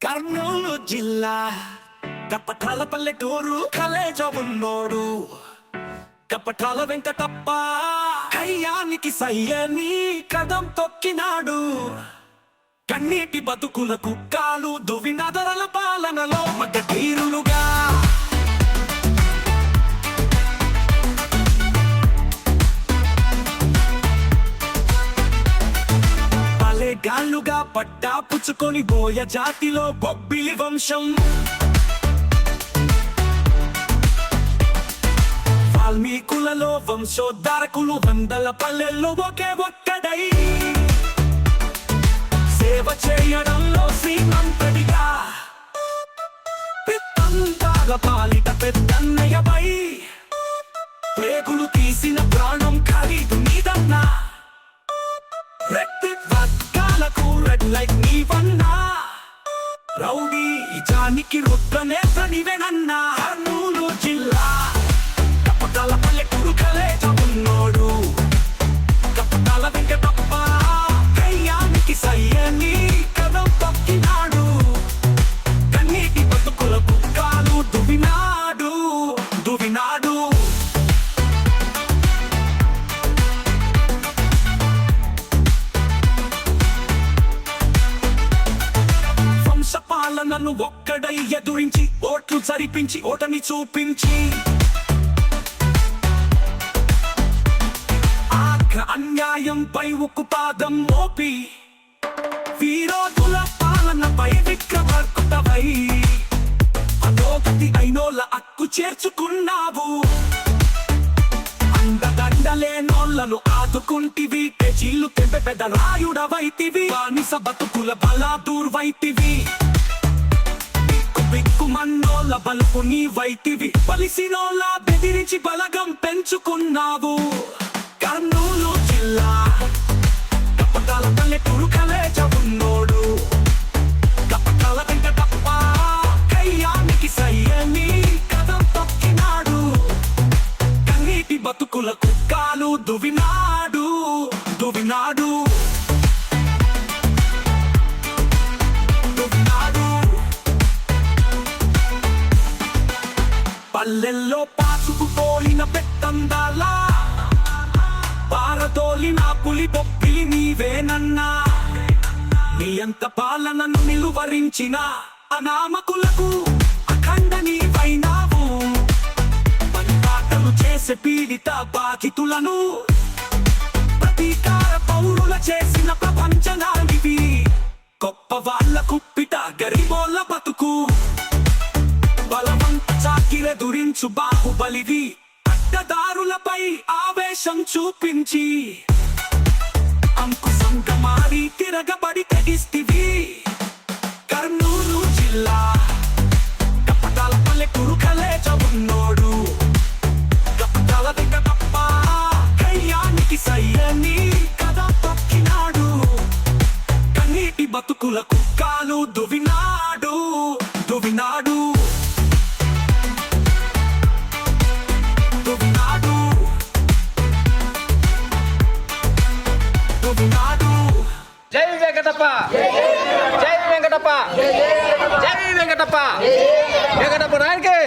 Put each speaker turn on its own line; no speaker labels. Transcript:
కర్నూలు జిల్లా కప్పటాల పల్లెటూరు కలేజ ఉన్నోడు కప్పటాల వెంకటప్ప కయ్యానికి సయ్యని కదం తొక్కినాడు. కన్నీటి బతుకులకు కాలు దువినదరల పాలనలో మగ తీరులుగా గాళ్ళుగా పట్టా పుచ్చుకొని బోయ జాతిలో బొబ్బిలి వంశం. వాల్మీకులలో వంశోద్ధారకులు వందల పల్లెల్లో ఒకే ఒక్కడై. సేవ చేయడంలో శ్రీమంతుడిగా. పెద్దంతాగ పాలిట పెద్దన్నయ్యపై. పేగులు తీసిన ప్రాణ లైక్ రెడ్ లైట్ నీవన్నా రౌడీ జానికి రుద్ర నేత్ర నీవేనన్నా ఎదురించి ఓట్లు సరిపించి ఓటమి చూపించి. ఆగ్ర అన్యాయంపై ఉక్కు పాదం మోపి. విరోధుల పాలనపై విక్రమర్కుతవై. అధోగతి అయినోళ్ళ అక్కు చేర్చుకున్నావు. అండదండలేనోళ్ళను ఆదుకుంటివి పేచీలు తెంపె పెద్ద రాయుడవైతివి. బానిస బతుకుల బలా దూర్వైతివి బలపు నీ వైతివి. పలిసినోలా బెదిరించి బలగం పెంచుకున్నావు. కర్నూలు జిల్లా. కప్పటాల పల్లెటూరు కలేజ ఉన్నోడు కప్పటాల తప్ప కయ్యానికి సయ్యని కథం తొక్కినాడు. కన్నీటి బతుకుల కుక్కాలు దువినాడు దువినాడు పల్లెల్లో పాచుకుపోయిన పెట్టందాల పారదోలిన పులి బొప్పిలి నీవేనన్నా? నీ అంత పాలనను నిలువరించిన అనామకులకు అఖండ నీవైనావు. పనిపాటలు చేసే పీడిత బాధితులను ప్రతీకార పౌరుల చేసిన ప్రపంచనాలివి చాకిరెదురించు బాహుబలివి అడ్డదారులపై ఆవేశం చూపించి. అంకుశంగా మారి తిరగబడి తెగిస్తివి. కర్నూలు జిల్లా కప్పటాల పల్లెటూరు కలేజ ఉన్నోడు. కప్పటాల వెంకటప్ప కయ్యానికి సయ్యని కథ తొక్కినాడు కన్నీటి బతుకులకు కాలు దువినాడు
జై వెంకటప్ప. జై వెంకటప్ప. జై వెంకటప్ప. వెంకటప్ప. నాయనకి